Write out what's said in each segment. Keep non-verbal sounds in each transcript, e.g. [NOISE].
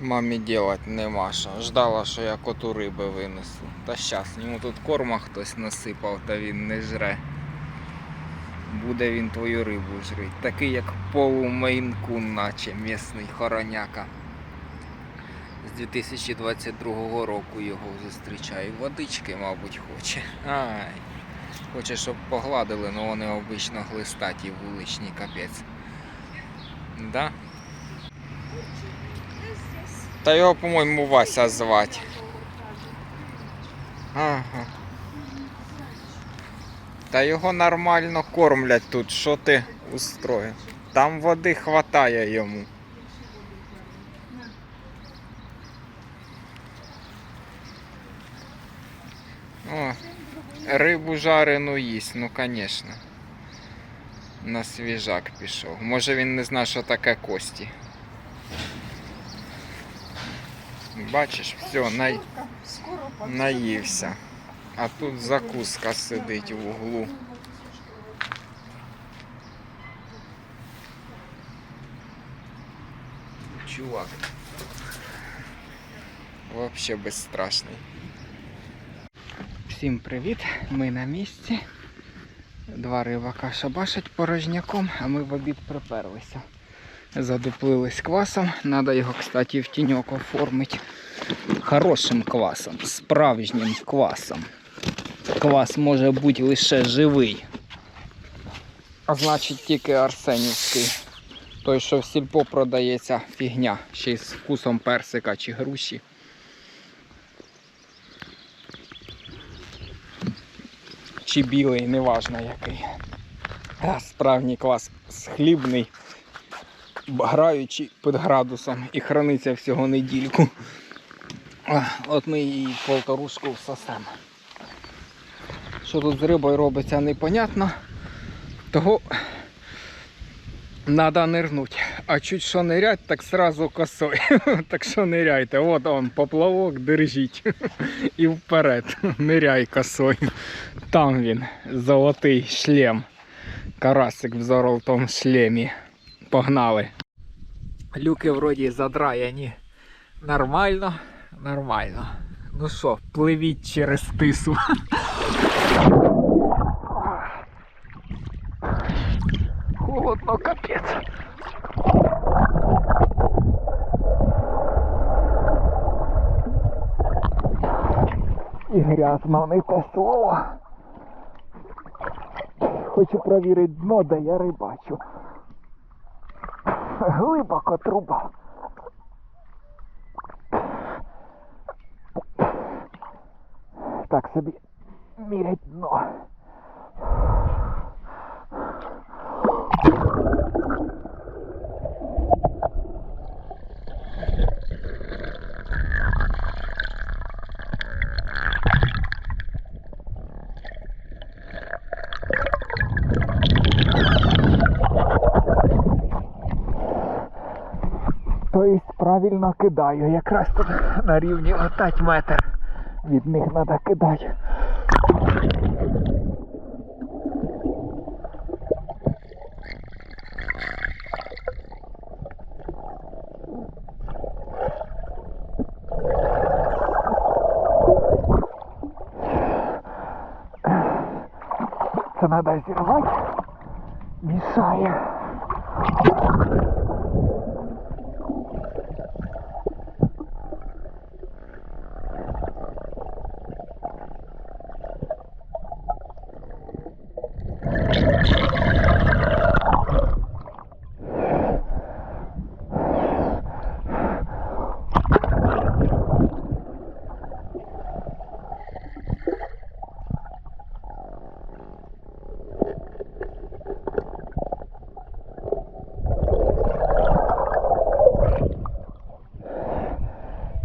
Мамі делать нема що. Ждала, що я коту риби винесу. Та щас, йому тут корма хтось насипав, та він не жре. Буде він твою рибу жрить. Такий як полумейнкун, наче місний хороняка. З 2022 року його зустрічаю. Водички, мабуть, хоче. Ай. Хоче, щоб погладили, але вони обично глистаті вуличні капець. Да? Та його, по-моєму, Вася звати. Ага. Та його нормально кормлять тут, що ти устроїв? Там води хватає йому. О, рибу жарену їсть, ну звісно. На свіжак пішов. Може він не знає, що таке кості. Бачиш, все, най... наївся. А тут закуска сидить в углу. Чувак. Вообще безстрашний. Всім привіт! Ми на місці. Два рибака шабашать порожняком, а ми в обід приперлися. Задуплились квасом. Надо його, кстати, в тіньок оформити хорошим квасом, справжнім квасом. Квас може бути лише живий. А значить тільки арсенівський. Той, що в сільпо продається фігня, ще й з вкусом персика чи груші. Чи білий, неважно який. Справжній квас хлібний, граючий під градусом і храниться всього недільку. От ми її полторушку всосемо. Що тут з рибою робиться непонятно. Того треба нирнути. А чуть що нирять, так сразу косой. [LAUGHS] так що ниряйте. От он, поплавок, держіть. [LAUGHS] І вперед. Ниряй косой. Там він, золотий шлем. Карасик в золотому шлемі. Погнали. Люки вроді задраяні. Нормально, нормально. Ну що, пливіть через тису. Холодно, капець. І грязно не те слово. Хочу провірити дно, де я рибачу. Глибоко труба. Так собі мірять дно. Правильно кидаю, якраз тут на рівні летать метр. Від них треба кидати. Це треба зірвати. Мішає.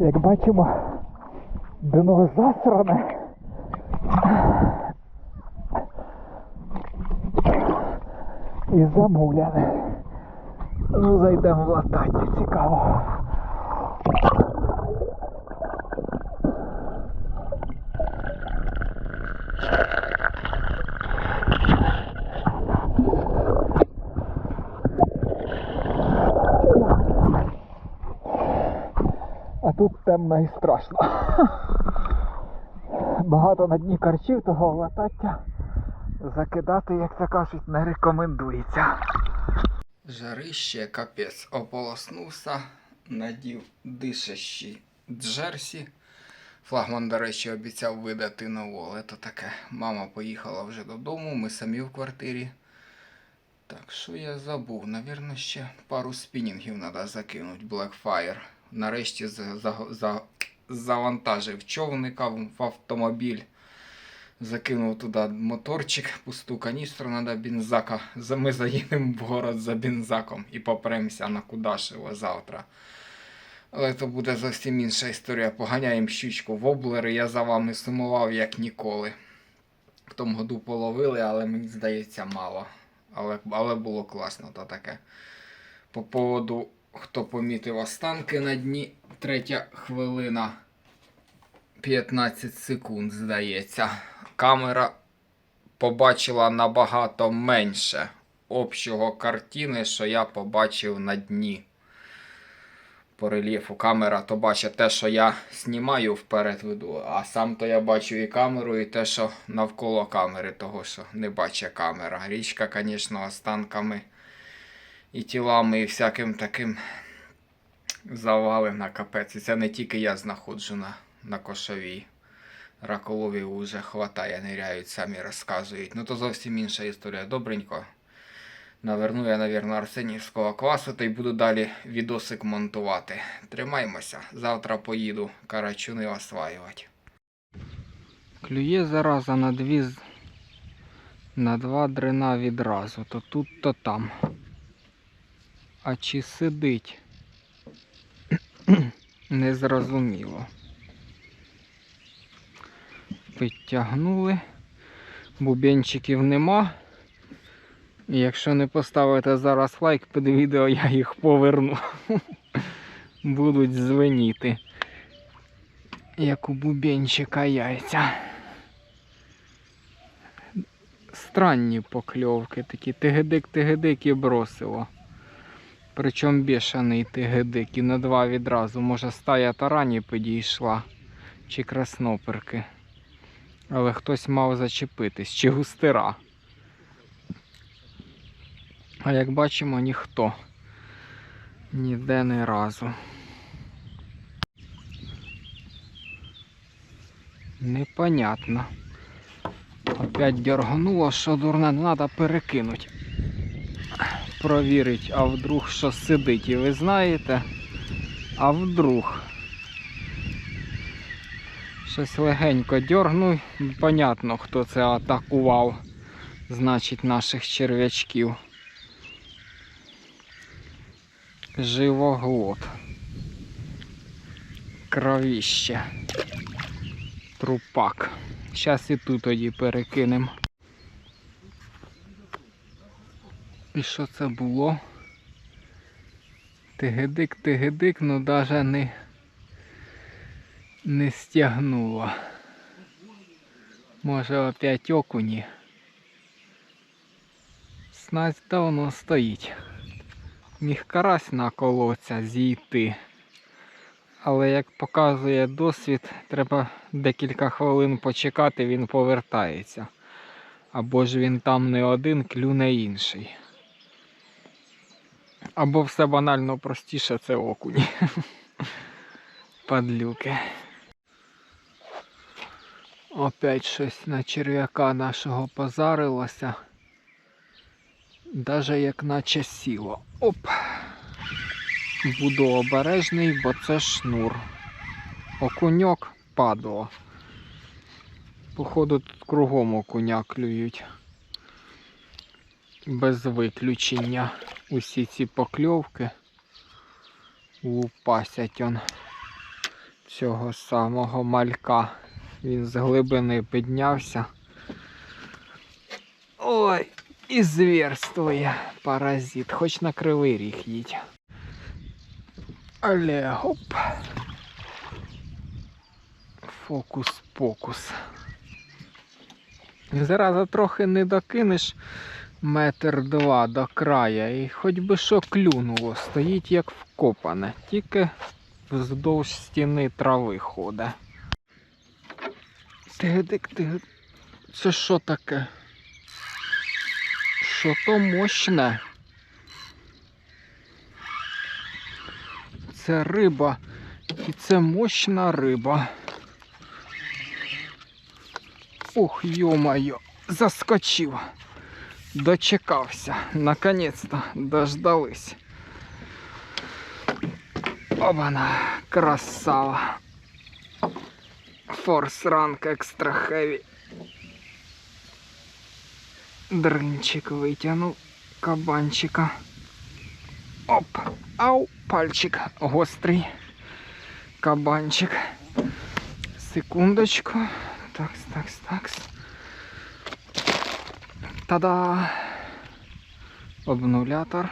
Як бачимо, дно засране. І замуляне. Ну, зайдемо в латаття, цікаво. А і страшно. [LAUGHS] Багато на дні карчів, того латаття закидати, як то кажуть, не рекомендується. Жарище капець ополоснувся, надів дишащі джерсі. Флагман, до речі, обіцяв видати нову, але то таке. Мама поїхала вже додому, ми самі в квартирі. Так, що я забув? Навірно, ще пару спінінгів треба закинути. Blackfire. Нарешті за, за, за, завантажив човника в автомобіль. Закинув туди моторчик, пусту каністру треба бензака. За- Ми заїдемо в город за бензаком і попремся на Кудашево завтра. Але то буде зовсім інша історія. Поганяємо щучку в облери. Я за вами сумував як ніколи. В тому году половили, але мені здається мало. Але, але було класно то таке. По поводу, хто помітив останки на дні, третя хвилина 15 секунд, здається. Камера побачила набагато менше общого картини, що я побачив на дні. По рельєфу камера то бачить те, що я знімаю вперед веду, а сам то я бачу і камеру, і те, що навколо камери, того, що не бачить камера. Річка, звісно, останками і тілами, і всяким таким завалена капець. І це не тільки я знаходжу на, на кошовій. Раколовів вже хватає, ниряють, самі розказують. Ну то зовсім інша історія. Добренько. Наверну я, навірно, арсенівського квасу та й буду далі відосик монтувати. Тримаймося. Завтра поїду карачуни осваювати. Клює зараза на дві на два дрена відразу. То тут, то там. А чи сидить? [CLEARS THROAT] Незрозуміло. Підтягнули. Бубенчиків нема. Якщо не поставите зараз лайк під відео, я їх поверну. [LAUGHS] Будуть звеніти. Як у бубенчика яйця. Странні покльовки такі. Тигедик-тигедик і бросило. Причому бішаний тигедик і на два відразу. Може стая тарані підійшла. Чи красноперки. Але хтось мав зачепитись. Чи густира. А як бачимо, ніхто. Ніде не разу. Непонятно. Опять дергануло, що дурне, треба перекинути. Провірить, а вдруг що сидить. І ви знаєте, а вдруг. Щось легенько дергну. Понятно, хто це атакував. Значить, наших черв'ячків. Живоглот. Кровіще. Трупак. Зараз і тут тоді перекинемо. І що це було? Тигедик, тигедик, ну навіть не, не стягнуло. Може опять окуні. Снасть давно стоїть. Міг карась на колодця зійти. Але як показує досвід, треба декілька хвилин почекати, він повертається. Або ж він там не один, клюне інший. Або все банально простіше це окунь. [LAUGHS] Падлюки. Опять щось на черв'яка нашого позарилося. Даже як наче сіло. Оп. Буду обережний, бо це шнур. Окуньок падло. Походу тут кругом окуня клюють. Без виключення. Усі ці покльовки лупасять он цього самого малька. Він з глибини піднявся. Ой, і зверствує паразит, хоч на кривий ріг їдь. Але гоп. Фокус-покус. Зараза трохи не докинеш метр два до края і хоч би що клюнуло, стоїть як вкопане, тільки вздовж стіни трави ходить. Тигдик, тигдик. Це що таке? Що то мощне? Це риба. І це мощна риба. Ох, йо-моє, заскочив. Дочекався. Наконець-то дождались. Обана, красава. Форс ранг екстра хеві. Дринчик витягнув кабанчика. Оп! Ау! Пальчик гострий. Кабанчик. Секундочку. Такс, такс, такс. Та-да! Обнулятор.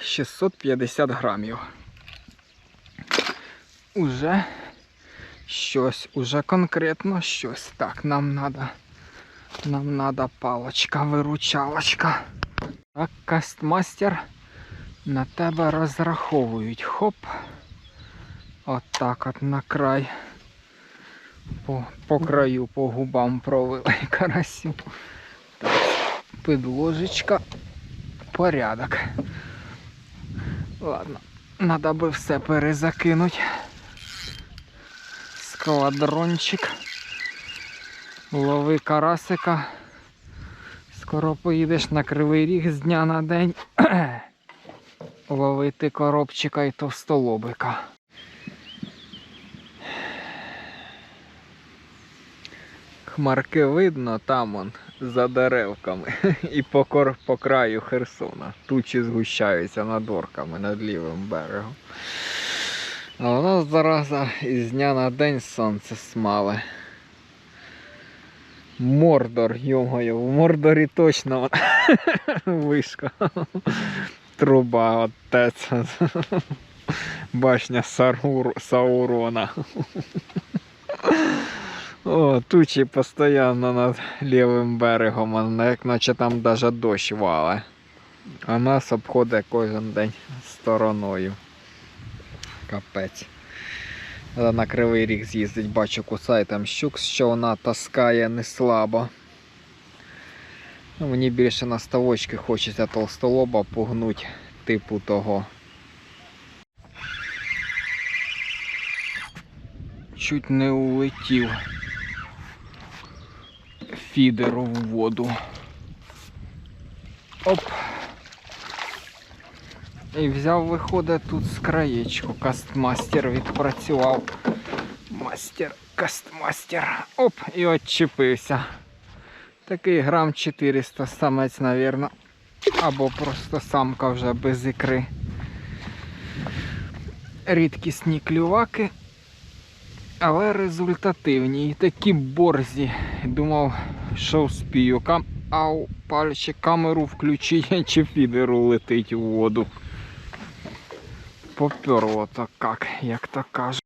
Шістсот п'ятдесят грамів. Уже щось, уже конкретно щось. Так, нам надо. Нам надо палочка, виручалочка. Так, кастмастер на тебе розраховують. Хоп. От от на край. По, по краю, по губам провели [LAUGHS] карасю. Так, підложечка. Порядок. Ладно, надо би все перезакинуть. Складрончик. Лови карасика. Скоро поїдеш на кривий ріг з дня на день. [CLEARS THROAT] Ловити коробчика і товстолобика. Хмарки видно там он, за деревками. І по, кор... по краю Херсона. Тучі згущаються над орками, над лівим берегом. А у нас зараза із дня на день сонце смале. Мордор, йомаю, в Мордорі точно [LAUGHS] вишка. Труба от те це. Башня Сарур... Саурона. [LAUGHS] О, тучі постійно над лівим берегом, як наче там даже дощ вале. А нас обходить кожен день стороною. Капець. На кривий ріг з'їздить, бачу, кусає там щук, що вона таскає не слабо. Ну, мені більше на ставочки хочеться толстолоба погнуть, типу того. Чуть не улетів фідеру в воду. Оп. І взяв, виходить, тут з краєчку. Кастмастер відпрацював. Мастер, кастмастер. Оп, і отчепився. Такий грам 400 самець, навірно. Або просто самка вже без ікри. Рідкісні клюваки. Але результативні. І такі борзі. Думав, що вспію. Кам... Ау, пальчик камеру включить, [LAUGHS] чи фідеру летить у воду. Поперло то как, як то кажуть.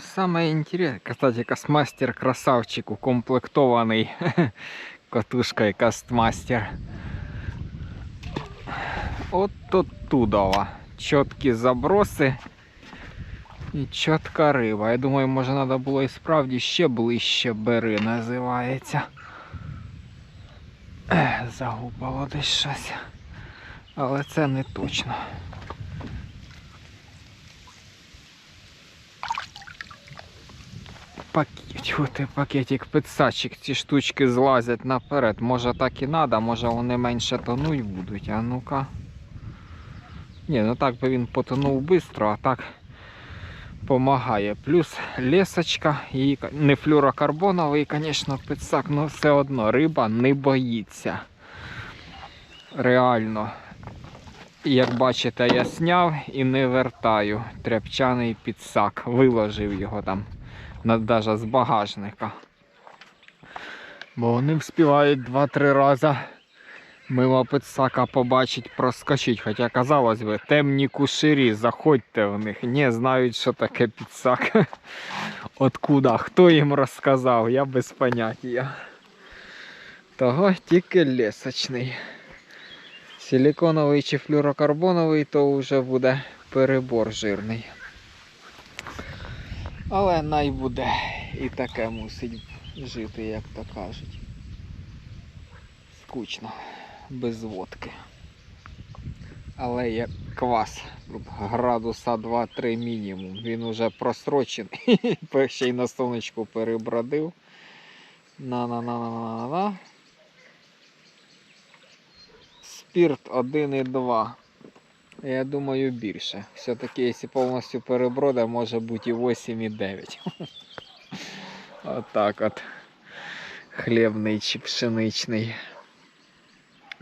Саме інтересне, кстати, кастмастер красавчик укомплектований [LAUGHS] катушкою кастмастер. От оттудова. Чіткі заброси і чітка риба. Я думаю, може треба було і справді ще ближче бери називається. Загубало десь щось. Але це не точно. Пакет, Тьфу ти, пакетик, підсачик, ці штучки злазять наперед. Може так і треба, може вони менше тонуть будуть. А ну-ка. Ні, ну так би він потонув швидко, а так помагає. Плюс лесочка, і не флюрокарбоновий, звісно, підсак, але все одно риба не боїться. Реально. Як бачите, я сняв і не вертаю. Тряпчаний підсак. Виложив його там навіть з багажника. Бо вони вспівають 2-3 рази Мимо пицака побачить, проскочить. Хоча, казалось би, темні куширі, заходьте в них. Не знають, що таке піцак. [LAUGHS] Откуда? Хто їм розказав? Я без поняття. Того тільки лісочний. Силіконовий чи флюрокарбоновий, то вже буде перебор жирний. Але най буде і таке мусить жити, як то кажуть. Скучно, без водки. Але є квас. Градуса 2-3 мінімум. Він уже просрочений. [LAUGHS] Ще й на сонечку перебродив. На-на-на-на-на-на. Спірт 1,2. Я думаю, більше. Все-таки, якщо повністю переброда, може бути і 8,9. [LAUGHS] Отак от. Хлібний чи пшеничний.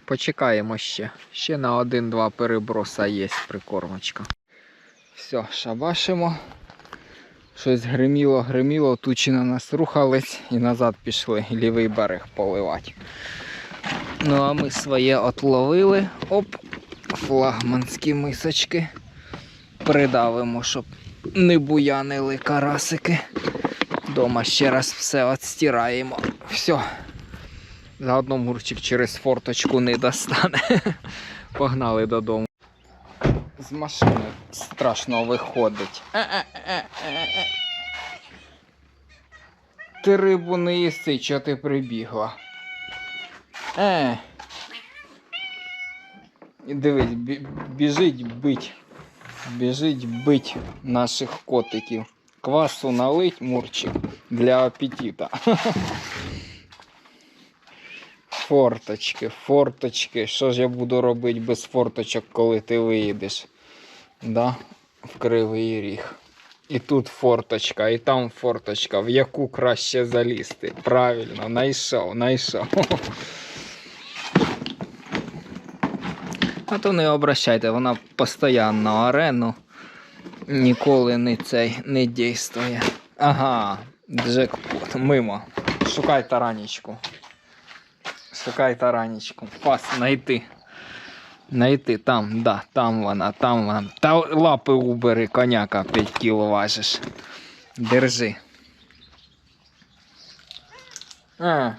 Почекаємо ще. Ще на один-два переброса є прикормочка. Все, шабашимо. Щось гриміло, гриміло, тучі на нас рухались і назад пішли лівий берег поливати. Ну а ми своє отловили. Оп, флагманські мисочки. Придавимо, щоб не буянили карасики. Дома ще раз все відстираємо. Все. Заодно мурчик через форточку не достане. [LAUGHS] Погнали додому. З машини страшно виходить. Ти рибу не їси, чого ти прибігла. Е. І Дивись, бі- біжить бить. Біжить бить наших котиків. Квасу налить мурчик для апетита. [LAUGHS] Форточки, форточки. Що ж я буду робити без форточок, коли ти виїдеш? Да? В кривий ріг. І тут форточка, і там форточка, в яку краще залізти. Правильно, найшов, найшов. [LAUGHS] А то не обращайте, вона постійно арену. Ніколи не цей не дійствує. Ага, джекпот, мимо. Шукай таранічку. Шукай таранічку. Пас, найти. Найти там, да, там вона, там вона. Та лапи убери, коняка 5 кіло важиш. Держи. А.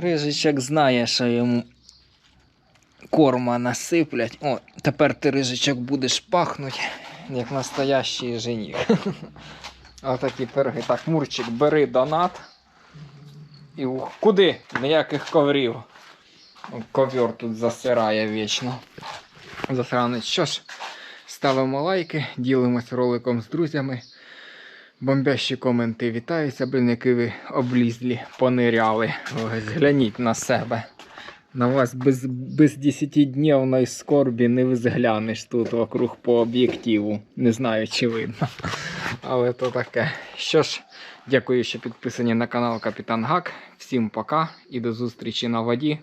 Рижичок знає, що йому корма насиплять. О, тепер ти рижичок будеш пахнути, як настоящий жених. [LAUGHS] Отакі пироги. Так, Мурчик, бери донат. І куди? Ніяких коврів. Ковер тут засирає вічно. Засранець. Що ж, ставимо лайки, ділимось роликом з друзями. Бомбящі коменти вітаються, блін, які ви облізлі, пониряли. Ось гляніть на себе. На вас без, без 10 днівної скорбі не взглянеш тут вокруг по об'єктиву. Не знаю, чи видно. Але то таке. Що ж, дякую, що підписані на канал Капітан Гак. Всім пока і до зустрічі на воді.